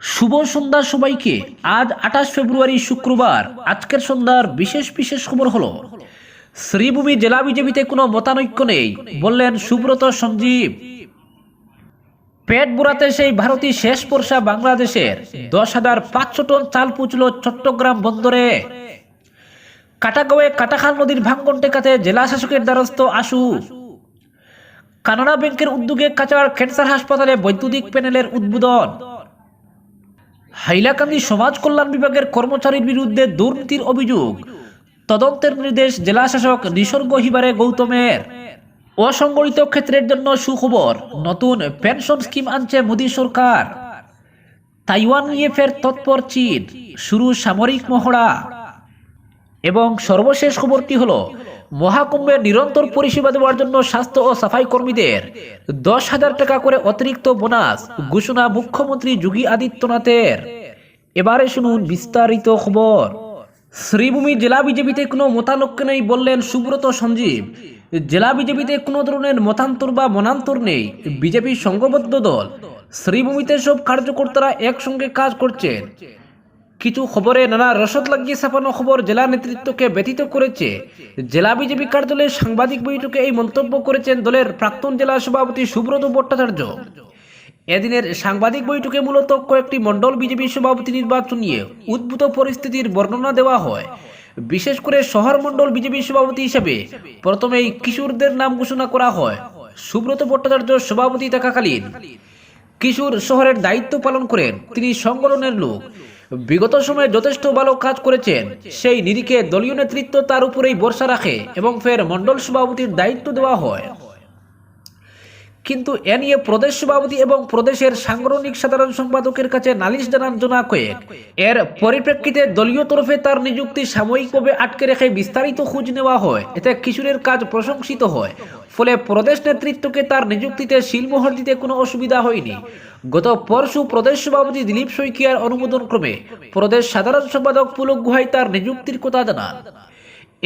শুভ সন্ধ্যা সবাইকে। আজ আঠাশ ফেব্রুয়ারি শুক্রবার। আজকের সন্ধ্যার বিশেষ বিশেষ খবর হলো, শ্রীভূমি জেলা বিজেপিতে কোনো মতানৈক্য নেই, বললেন সুব্রত সঞ্জীব। পেট বুড়াতে সেই ভারতী শেষ বর্ষা বাংলাদেশের দশ হাজার পাঁচশো টন চাল পুচল চট্টগ্রাম বন্দরে। কাটাগাঁওয়ে কাটাখাল নদীর ভাঙ্গন টেকাতে জেলা শাসকের দ্বারস্থ আশু। কানাডা ব্যাংকের উদ্যোগে কাচার ক্যান্সার হাসপাতালে বৈদ্যুতিক প্যানেলের উদ্বোধন। হাইলাকান্দি সমাজ কল্যাণ বিভাগের কর্মচারীর বিরুদ্ধে দুর্নীতির অভিযোগ। তদন্তের নির্দেশ জেলা শাসক নিসর্গ হিবারে গৌতমের অসংগঠিত ক্ষেত্রের জন্য সুখবর, নতুন পেনশন স্কিম আনছে মোদী সরকার। তাইওয়ান নিয়ে ফের তৎপর চীন, শুরু সামরিক মহড়া। এবং সর্বশেষ খবরটি হলো মহাকুম্ভে নিরন্তর পরিষেবা দেওয়ার জন্য স্বাস্থ্য ও সাফাই কর্মীদের দশ হাজার টাকা করে অতিরিক্ত বোনাস ঘোষণা মুখ্যমন্ত্রী যোগী আদিত্যনাথের। এবারে শুনুন বিস্তারিত খবর। শ্রীভূমি জেলা বিজেপিতে কোনো মতানৈক্য নেই বললেন সুব্রত সঞ্জীব। জেলা বিজেপিতে কোনো ধরনের মতান্তর বা মনান্তর নেই। বিজেপির সংঘবদ্ধ দল। শ্রীভূমিতে সব কার্যকর্তারা একসঙ্গে কাজ করছেন। কিছু খবরে নানা রসদ লাগিয়ে ছাপানো খবর জেলা নেতৃত্বকে ব্যতীত করেছে। জেলা বিজেপি কার্যালয়ের সাংবাদিক বৈঠকে এই মন্তব্য করেছেন দলের প্রাক্তন জেলা সভাপতি সুব্রত ভট্টাচার্য। এদিনের সাংবাদিক বৈঠকে মূলত কয়েকটি মণ্ডল বিজেপি সভাপতি নির্বাচন নিয়ে উদ্ভূত পরিস্থিতির বর্ণনা দেওয়া হয়। বিশেষ করে শহর মণ্ডল বিজেপি সভাপতি হিসেবে প্রথমেই কিশোরদের নাম ঘোষণা করা হয়। সুব্রত ভট্টাচার্য সভাপতি থাকাকালীন কিশোর শহরের দায়িত্ব পালন করেন। তিনি সংগঠনের লোক। বিগত সময়ে যথেষ্ট ভালো কাজ করেছেন। সেই নিরিখে দলীয় নেতৃত্ব তার উপরেই ভরসা রাখে এবং ফের মণ্ডল সভাপতির দায়িত্ব দেওয়া হয়। কিন্তু এ নিয়ে প্রদেশ সভাপতি এবং প্রদেশের সাংগঠনিক সাধারণ সম্পাদকের কাছে নালিশ জানান জনা কয়েক এর পরিপ্রেক্ষিতে দলীয় তরফে তার নিযুক্তি সাময়িকভাবে আটকে রেখে বিস্তারিত খোঁজ নেওয়া হয়। এতে কিশোরের কাজ প্রশংসিত হয়। ফলে প্রদেশ নেতৃত্বকে তার নিযুক্তিতে শিলমোহর দিতে কোনো অসুবিধা হয়নি। গত পরশু প্রদেশ সভাপতি দিলীপ শইকিয়ার অনুমোদন ক্রমে প্রদেশ সাধারণ সম্পাদক পুলক গুহাই তার নিযুক্তির কথা জানান।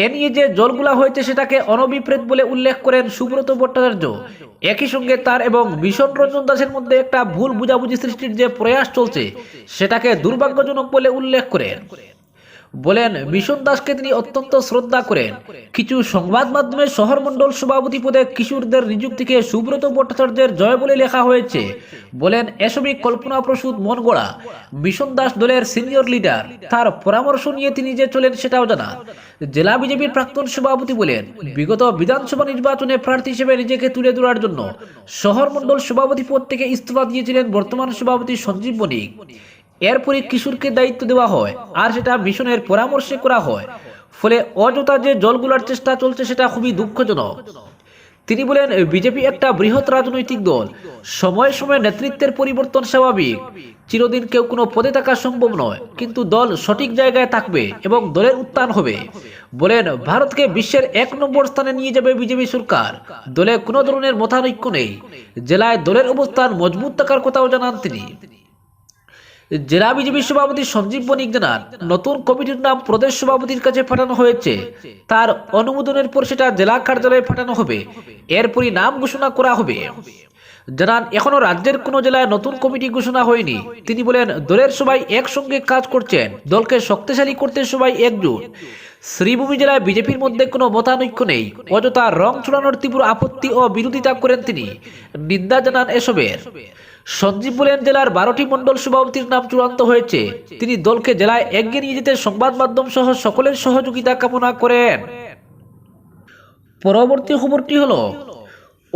এ নিয়ে যে জলগুলা হয়েছে সেটাকে অনবিপ্রেত বলে উল্লেখ করেন সুব্রত ভট্টাচার্য। একই সঙ্গে তার এবং ভীষণ রঞ্জন দাসের মধ্যে একটা ভুল বুঝাবুঝি সৃষ্টির যে প্রয়াস চলছে, সেটাকে দুর্ভাগ্যজনক বলে উল্লেখ করেন। বলেন, মিশন দাসকে তিনি অত্যন্ত শ্রদ্ধা করেন। কিছু সংবাদ মাধ্যমে শহর মণ্ডল সভাপতি পদে কিশোরদের নিযুক্তিকে সুব্রত ভট্টাচার্যের জয় বলে লেখা হয়েছে। বলেন, এসবই কল্পনা প্রসূত মন গড়া মিশন দাস দলের সিনিয়র লিডার, তার পরামর্শ নিয়ে তিনি যে চলেন সেটাও জানা। জেলা বিজেপির প্রাক্তন সভাপতি বলেন, বিগত বিধানসভা নির্বাচনে প্রার্থী হিসেবে নিজেকে তুলে ধরার জন্য শহর মণ্ডল সভাপতি পদ থেকে ইস্তফা দিয়েছিলেন বর্তমান সভাপতি সঞ্জীব বণিক এরপরে কিশোরকে দায়িত্ব দেওয়া হয় আর সেটা মিশনের পরামর্শে করা হয়। ফলে অযথা যে জলগুলার চেষ্টা চলছে সেটা খুবই দুঃখজনক। তিনি বলেন, বিজেপি একটা বৃহৎ রাজনৈতিক দল। সময়ে সময়ে নেতৃত্বের পরিবর্তন স্বাভাবিক। চিরদিন কেউ কোনো পদে থাকা সম্ভব নয়। কিন্তু দল সঠিক জায়গায় থাকবে এবং দলের উত্থান হবে। বলেন, ভারতকে বিশ্বের এক নম্বর স্থানে নিয়ে যাবে বিজেপি সরকার। দলে কোনো ধরনের মতানৈক্য নেই। জেলায় দলের অবস্থান মজবুত থাকার কথাও জানান তিনি। জেলা বিজেপি সভাপতি সঞ্জীব বণিক জানান, নতুন কমিটির নাম প্রদেশ সভাপতির কাছে পাঠানো হয়েছে। তার অনুমোদনের পর সেটা জেলা কার্যালয়ে পাঠানো হবে। এরপরই নাম ঘোষণা করা হবে। জানান, এখনও রাজ্যের কোনো জেলায় নতুন কমিটি ঘোষণা হয়নি। তিনি বলেন, দলের সবাই একসঙ্গে কাজ করছেন, দলকে শক্তিশালী করতে সবাই একজোট। শ্রীভূমি জেলায় বিজেপির মধ্যে কোনো মতানৈক্য নেই। অযথা রং ছড়ানোর তীব্র আপত্তি ও বিরোধিতা করেন তিনি। নিন্দা জানান এসবের। সঞ্জীব বলেন, জেলার বারোটি মণ্ডল সভাপতির নাম চূড়ান্ত হয়েছে। তিনি দলকে জেলায় এগিয়ে নিয়ে যেতে সংবাদ মাধ্যম সহ সকলের সহযোগিতা কামনা করেন। পরবর্তী খবরটি হলো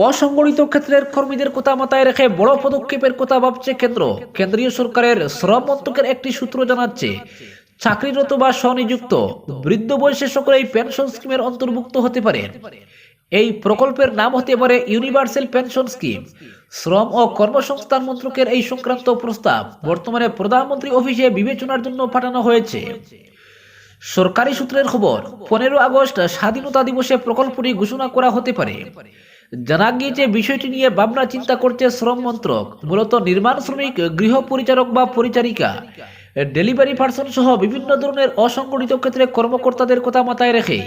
অসংগঠিত ক্ষেত্রের কর্মীদের কথা মাথায় রেখে বড় পদক্ষেপের কথা ভাবছে কেন্দ্র। কেন্দ্রীয় সরকারের শ্রম মন্ত্রকের একটি সূত্র জানাচ্ছে, চাকরিরত বা স্বনিযুক্ত বৃদ্ধ বয়সে সকলেই পেনশন স্কিমের অন্তর্ভুক্ত হতে পারেন এই প্রকল্পের নাম হতে পারে ইউনিভার্সাল পেনশন স্কিম। শ্রম ও কর্মসংস্থান মন্ত্রকের এই সংক্রান্ত প্রস্তাব বর্তমানে প্রধানমন্ত্রী অফিসে বিবেচনার জন্য পাঠানো হয়েছে। সরকারি সূত্রের খবর, পনেরো আগস্ট স্বাধীনতা দিবসে প্রকল্পটি ঘোষণা করা হতে পারে। জানা গিয়েছে বিষয়টি নিয়ে ভাবনা চিন্তা করছে শ্রম মন্ত্রক, মূলত নির্মাণ শ্রমিক গৃহ পরিচারক বা পরিচারিকা। ডেলিভারি পার্সন সহ বিভিন্ন ধরনের অসংগঠিত ক্ষেত্রে কর্মকর্তাদের কথা মাথায় রেখে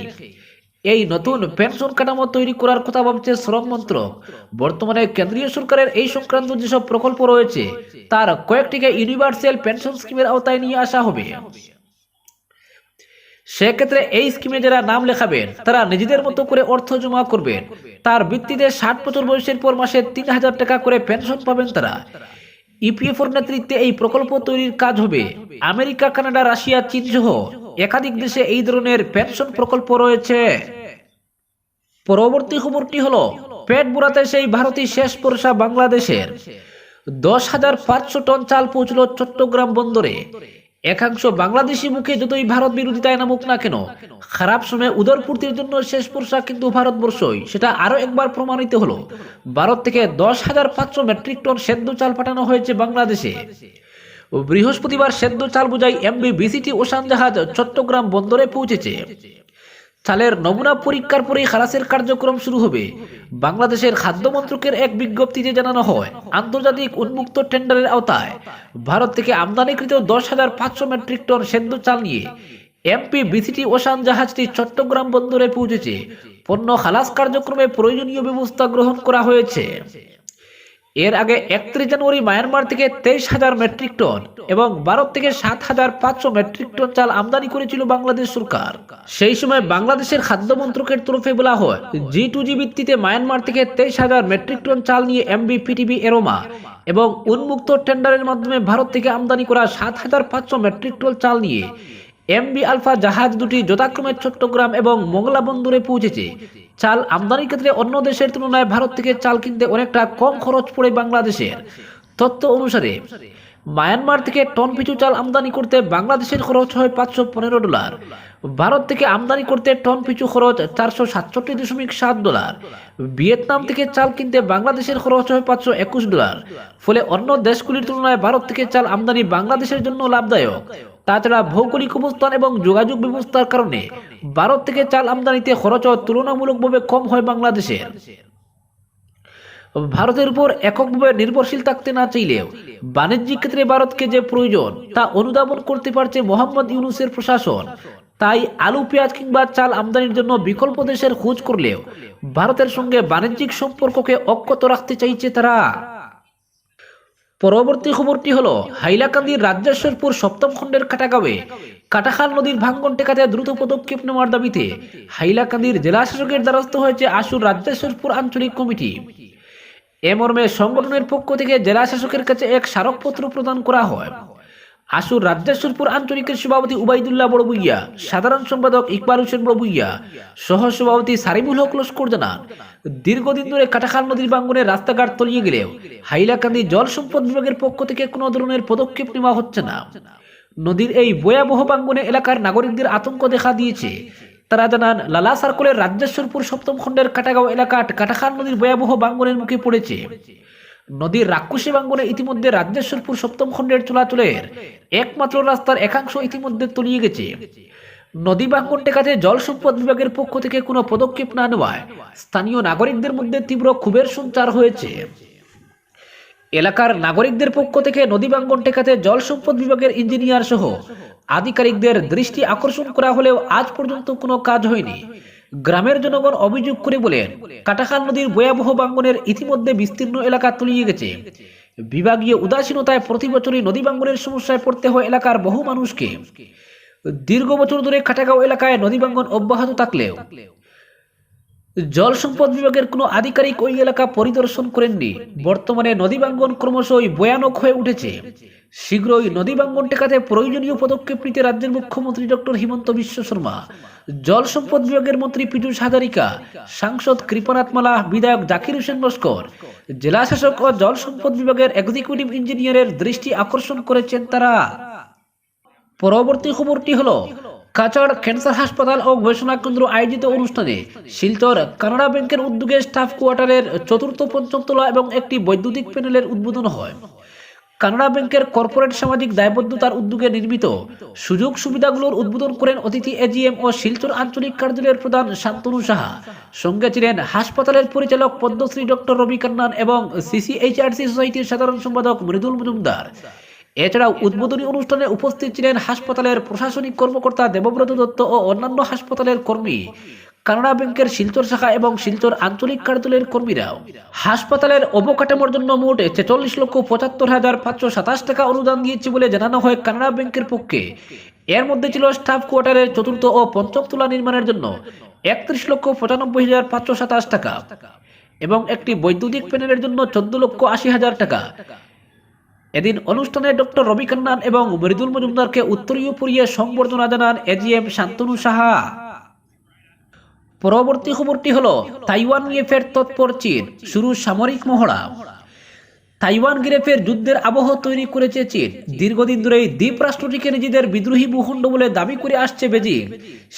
এই নতুন পেনশন কাঠামো তৈরি করার কথা ভাবছে শ্রম মন্ত্রক। বর্তমানে কেন্দ্রীয় সরকারের এই সংক্রান্ত যেসব প্রকল্প রয়েছে, তার কয়েকটিকে ইউনিভার্সাল পেনশন স্কিমের আওতায় নিয়ে আসা হবে। সেক্ষেত্রে এই স্কিমে যারা নাম লেখাবেন, তারা নিজেদের মতো করে অর্থ জমা করবেন। তার ভিত্তিতে ষাট বছর বয়সের পর মাসে তিন হাজার টাকা করে পেনশন পাবেন তারা। ইপিএফওর নেতৃত্বে এই প্রকল্প তৈরির কাজ হবে। আমেরিকা, কানাডা, রাশিয়া, চীন সহ একাধিক দেশে এই ধরনের পেনশন প্রকল্প রয়েছে। পরবর্তী খবরটি হলো, পেট বুড়াতে সেই ভারতীয় শেষ পরশা বাংলাদেশের। দশ হাজার পাঁচশো টন চাল পৌঁছল চট্টগ্রাম বন্দরে। একাংশ বাংলাদেশি মুখে যতই ভারত বিরোধী তাই নামুক না কেন, খারাপ সময়ে উদরপূর্তির জন্য শেষ পোশাক কিন্তু ভারতবর্ষই। সেটা আরও একবার প্রমাণিত হলো। ভারত থেকে দশ হাজার পাঁচশো মেট্রিক টন সেদ্ধ চাল পাঠানো হয়েছে বাংলাদেশে। বৃহস্পতিবার সেদ্ধ চাল বোঝাই এমবি বিসিটি ওশান জাহাজ চট্টগ্রাম বন্দরে পৌঁছেছে। চালের নমুনা পরীক্ষার পরেই খালাসের কার্যক্রম শুরু হবে। বাংলাদেশের খাদ্য মন্ত্রকের এক বিজ্ঞপ্তিতে জানানো হয়, আন্তর্জাতিক উন্মুক্ত টেন্ডারের আওতায়। ভারত থেকে আমদানিকৃত দশ হাজার পাঁচশো মেট্রিক টন সেদ্ধ চাল নিয়ে এমপি বিসিটি ওশান জাহাজটি চট্টগ্রাম বন্দরে পৌঁছেছে। পণ্য খালাস কার্যক্রমে প্রয়োজনীয় ব্যবস্থা গ্রহণ করা হয়েছে। এর আগে একত্রিশ জানুয়ারি মায়ানমার থেকে তেইশ হাজার মেট্রিক টন এবং ভারত থেকে সাত হাজার পাঁচশো মেট্রিক টন চাল আমদানি করেছিল বাংলাদেশ সরকার। সেই সময় বাংলাদেশের খাদ্য মন্ত্রকের তরফে বলা হয়, জি টু জি ভিত্তিতে মায়ানমার থেকে তেইশ হাজার মেট্রিক টন চাল নিয়ে এমবি পিটিবি এরোমা এবং উন্মুক্ত টেন্ডারের মাধ্যমে ভারত থেকে আমদানি করা সাত হাজার পাঁচশো মেট্রিক টন চাল নিয়ে এমবি আলফা জাহাজ দুটি যথাক্রমে চট্টগ্রাম এবং মোংলা বন্দরে পৌঁছেছে। চাল আমদানির ক্ষেত্রে অন্য দেশের তুলনায় ভারত থেকে চাল কিনতে অনেকটা কম খরচ পড়ে বাংলাদেশের। তথ্য অনুসারে, মায়ানমার থেকে টন পিছু চাল আমদানি করতে বাংলাদেশের খরচ হয় পাঁচশো পনেরো ডলার। ভারত থেকে আমদানি করতে টন পিছু খরচ চারশো সাতষট্টি দশমিক সাত ডলার। ভিয়েতনাম থেকে চাল কিনতে বাংলাদেশের খরচ হয় পাঁচশো একুশ ডলার। ফলে অন্য দেশগুলির তুলনায় ভারত থেকে চাল আমদানি বাংলাদেশের জন্য লাভদায়ক। তাছাড়া ভৌগোলিক অবস্থান এবং যোগাযোগ ব্যবস্থার কারণে ভারত থেকে চাল আমদানিতে খরচ তুলনামূলকভাবে কম হয় বাংলাদেশের ভারতের উপর এককভাবে নির্ভরশীল থাকতে না চাইলেও বাণিজ্যিক ক্ষেত্রে ভারতকে যে প্রয়োজন তা অনুধাবন করতে পারছে মোহাম্মদ ইউনুসের প্রশাসন। তাই আলু, পেঁয়াজ কিংবা চাল আমদানির জন্য বিকল্প দেশের খোঁজ করলেও ভারতের সঙ্গে বাণিজ্যিক সম্পর্ককে অক্ষত রাখতে চাইছে তারা। পরবর্তী খবরটি হলো, হাইলাকান্দির রাজ্যেশ্বরপুর সপ্তম খণ্ডের কাটাগাঁওয়ে কাটাখাল নদীর ভাঙ্গন টেকাতে দ্রুত পদক্ষেপ নেওয়ার দাবিতে হাইলাকান্দির জেলা শাসকের দ্বারস্থ হয়েছে আসুর রাজ্যেশ্বরপুর আঞ্চলিক কমিটি। এ মর্মে সংগঠনের পক্ষ থেকে জেলা শাসকের কাছে এক স্মারকপত্র প্রদান করা হয়। আশুর রাজ্যেশ্বরপুর আঞ্চলিকের সভাপতি উবাইদুল্লাহ বড়বুইয়া সাধারণ সম্পাদক ইকবাল হোসেন বড়বুইয়া সহ সভাপতি সারিমুল হক লস্কর জানান, দীর্ঘদিন ধরে কাটাখাল নদীর বাঙ্গনে রাস্তাঘাট তলিয়ে গেলেও হাইলাকান্দি জল সম্পদ বিভাগের পক্ষ থেকে কোনো ধরনের পদক্ষেপ নেওয়া হচ্ছে না। নদীর এই ভয়াবহ বাঙ্গনে এলাকার নাগরিকদের আতঙ্ক দেখা দিয়েছে। তারা জানান, লালা সার্কলের রাজ্যেশ্বরপুর সপ্তম খণ্ডের কাটাগাঁও এলাকা কাটাখাল নদীর ভয়াবহ বাঙ্গনের মুখে পড়েছে। নদীর রাক্ষসী বাঙ্গনে ইতিমধ্যে রাজ্যেশ্বরপুর সপ্তম খণ্ডের চলাচলের একমাত্র রাস্তার একাংশ ইতিমধ্যে তলিয়ে গেছে। নদী বাঙ্গন টেকাতে জল সম্পদ বিভাগের পক্ষ থেকে কোনো পদক্ষেপ না নেওয়ায় স্থানীয় নাগরিকদের মধ্যে তীব্র ক্ষোভের সঞ্চার হয়েছে। এলাকার নাগরিকদের পক্ষ থেকে নদী বাঙ্গন টেকাতে জল সম্পদ বিভাগের ইঞ্জিনিয়ার সহ আধিকারিকদের দৃষ্টি আকর্ষণ করা হলেও আজ পর্যন্ত কোনো কাজ হয়নি। গ্রামের জনগণ অভিযোগ করে বলেন, কাটাখাল নদীর ভয়াবহ বাঙ্গনের ইতিমধ্যে বিস্তীর্ণ এলাকা তলিয়ে গেছে। বিভাগীয় উদাসীনতায় প্রতি বছরই নদী বাঙ্গনের সমস্যায় পড়তে হয় এলাকার বহু মানুষকে। দীর্ঘ বছর ধরে কাটাগাঁও এলাকায় নদী বাঙ্গন অব্যাহত থাকলেও জল সম্পদ বিভাগের কোনো আধিকারিক ওই এলাকা পরিদর্শন করেননি। বর্তমানে নদী বাঙ্গন ক্রমশই ভয়ানক হয়ে উঠেছে। শীঘ্রই নদী বাঙ্গন টেকাতে প্রয়োজনীয় পদক্ষেপ নিতে রাজ্যের মুখ্যমন্ত্রী ডক্টর হিমন্ত বিশ্ব শর্মা, জল সম্পদ বিভাগের মন্ত্রী পীযূষ হাজারিকা, সাংসদ কৃপনাথ মালা, বিধায়ক জাকির হোসেন লস্কর, জেলা শাসক ও জল সম্পদ বিভাগের এক্সিকিউটিভ ইঞ্জিনিয়ারের দৃষ্টি আকর্ষণ করেছেন তারা। পরবর্তী খবরটি হলো, কাছাড় ক্যান্সার হাসপাতাল ও গবেষণা কেন্দ্র আয়োজিত অনুষ্ঠানে শিলচর কানাডা ব্যাংকের উদ্যোগে স্টাফ কোয়ার্টারের চতুর্থ পঞ্চম তলা এবং একটি বৈদ্যুতিক প্যানেলের উদ্বোধন হয়। কানাডা ব্যাংকের কর্পোরেট সামাজিক দায়বদ্ধতার উদ্যোগে নির্মিত সুযোগ সুবিধাগুলোর উদ্বোধন করেন অতিথি এজিএম ও শিলচর আঞ্চলিক কার্যালয়ের প্রধান শান্তনু সাহা। সঙ্গে ছিলেন হাসপাতালের পরিচালক পদ্মশ্রী ডক্টর রবি কান্নান এবং সিসিএইচআরসি সোসাইটির সাধারণ সম্পাদক মৃদুল মজুমদার। এছাড়াও উদ্বোধনী অনুষ্ঠানে উপস্থিত ছিলেন হাসপাতালের প্রশাসনিক কর্মকর্তা দেবব্রত দত্ত ও অন্যান্য হাসপাতালের কর্মী। কানাড়া ব্যাংকের শিলচর শাখা এবং শিলচর আঞ্চলিক কার্যালয়ের কর্মীরাও। হাসপাতালের অবকাঠামোর জন্য মোট ছেচল্লিশ লক্ষ পঁচাত্তর হাজার পাঁচশো সাতাশ টাকা অনুদান দিয়েছে বলে জানানো হয় কানাড়া ব্যাংকের পক্ষে। এর মধ্যে ছিল স্টাফ কোয়ার্টারের চতুর্থ ও পঞ্চম তোলা নির্মাণের জন্য একত্রিশ লক্ষ পঁচানব্বই হাজার পাঁচশো সাতাশ টাকা এবং একটি বৈদ্যুতিক প্যানেলের জন্য চোদ্দ লক্ষ আশি হাজার টাকা। এদিন অনুষ্ঠানে ডক্টর রবি কান্নান এবং মৃদুল মজুমদারকে উত্তরীয় পরিয়ে সংবর্ধনা জানান এজিএম শান্তনু সাহা। পরবর্তী খবরটি হলো, তাইওয়ান নিয়ে ফের তৎপর চীন শুরু সামরিক মহড়া। তাইওয়ান ঘিরে ফের যুদ্ধের আবহ তৈরি করেছে চীন। দীর্ঘদিন ধরেই দ্বীপ রাষ্ট্রটিকে নিজেদের বিদ্রোহী ভূখণ্ড বলে দাবি করে আসছে বেজিং।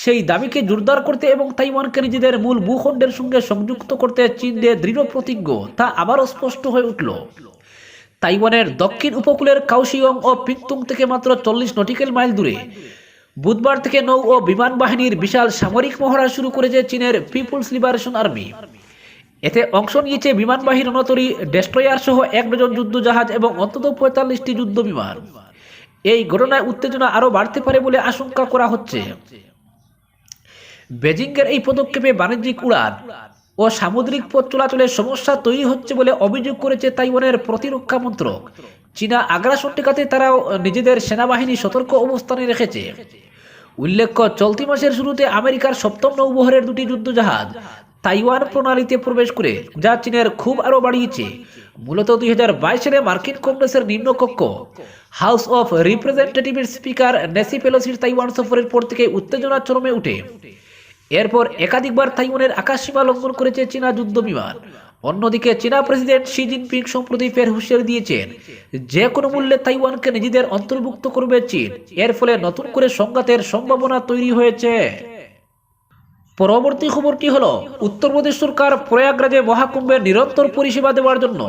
সেই দাবিকে জোরদার করতে এবং তাইওয়ানকে নিজেদের মূল ভূখণ্ডের সঙ্গে সংযুক্ত করতে চীন যে দৃঢ় প্রতিজ্ঞ, তা আবারও স্পষ্ট হয়ে উঠল। তাইওয়ানের দক্ষিণ উপকূলের কাউশিয়ং ও পিংতুং থেকে মাত্র চল্লিশ নটিক্যাল মাইল দূরে বুধবার থেকে নৌ ও বিমান বাহিনীর বিশাল সামরিক মহড়া শুরু করেছে চীনের পিপুলস লিবারেশন আর্মি। এতে অংশ নিয়েছে বিমানবাহী রণতরী ডেস্ট্রয়ার সহ এক ডজন যুদ্ধ জাহাজ এবং অন্তত পঁয়তাল্লিশটি যুদ্ধ বিমান। এই ঘটনায় উত্তেজনা আরও বাড়তে পারে বলে আশঙ্কা করা হচ্ছে। বেজিংয়ের এই পদক্ষেপে বাণিজ্যিক উড়ান ও সামুদ্রিক পথ চলাচলের সমস্যা তৈরি হচ্ছে বলে অভিযোগ করেছে তাইওয়ানের প্রতিরক্ষা মন্ত্রক। চীনা আগ্রাসন টেকাতে তারাও নিজেদের সেনাবাহিনী সতর্ক অবস্থানে রেখেছে। উল্লেখ্য, চলতি মাসের শুরুতে আমেরিকার সপ্তম নৌবহরের দুটি যুদ্ধজাহাজ তাইওয়ান প্রণালীতে প্রবেশ করে, যা চীনের খুব আরও বাড়িয়েছে। মূলত দুই হাজার বাইশ সালে মার্কিন কংগ্রেসের নিম্নকক্ষ। হাউস অফ রিপ্রেজেন্টেটিভের স্পিকার নেসি পেলোসির তাইওয়ান সফরের পর থেকে উত্তেজনা চরমে উঠে। এরপর একাধিকবার তাইওয়ানের আকাশসীমা লঙ্ঘন করেছে চীনা যুদ্ধ বিমান অন্যদিকে চীনা প্রেসিডেন্ট শি জিনপিং সম্প্রতি ফের হুঁশিয়ারি দিয়েছেন, যে কোনো মূল্যে তাইওয়ানকে নিজেদের অন্তর্ভুক্ত করবে চীন। এর ফলে নতুন করে সংঘাতের সম্ভাবনা তৈরি হয়েছে। পরবর্তী খবরটি হলো? উত্তরপ্রদেশ সরকার প্রয়াগরাজে মহাকুম্ভের নিরন্তর পরিষেবা দেওয়ার জন্য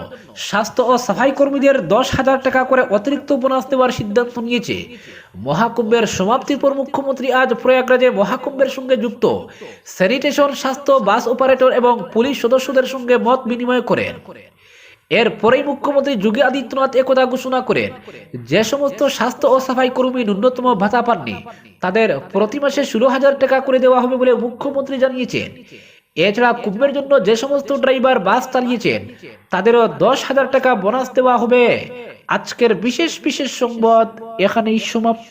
স্বাস্থ্য ও সাফাই কর্মীদের দশ হাজার টাকা করে অতিরিক্ত বোনাস দেওয়ার সিদ্ধান্ত নিয়েছে। মহাকুম্ভের সমাপ্তির পর মুখ্যমন্ত্রী আজ প্রয়াগরাজে মহাকুম্ভের সঙ্গে যুক্ত স্যানিটেশন, স্বাস্থ্য, বাস অপারেটর এবং পুলিশ সদস্যদের সঙ্গে মত বিনিময় করেন। এরপরেই মুখ্যমন্ত্রী যোগী আদিত্যনাথ একথা ঘোষণা করেন। যে সমস্ত স্বাস্থ্য ও সাফাই কর্মী ন্যূনতম ভাতা পাননি, তাদের প্রতি মাসে ষোলো হাজার টাকা করে দেওয়া হবে বলে মুখ্যমন্ত্রী জানিয়েছেন। এছাড়া কুম্ভের জন্য যে সমস্ত ড্রাইভার বাস চালিয়েছেন, তাদেরও দশ হাজার টাকা বোনাস দেওয়া হবে। আজকের বিশেষ বিশেষ সংবাদ এখানেই সমাপ্ত।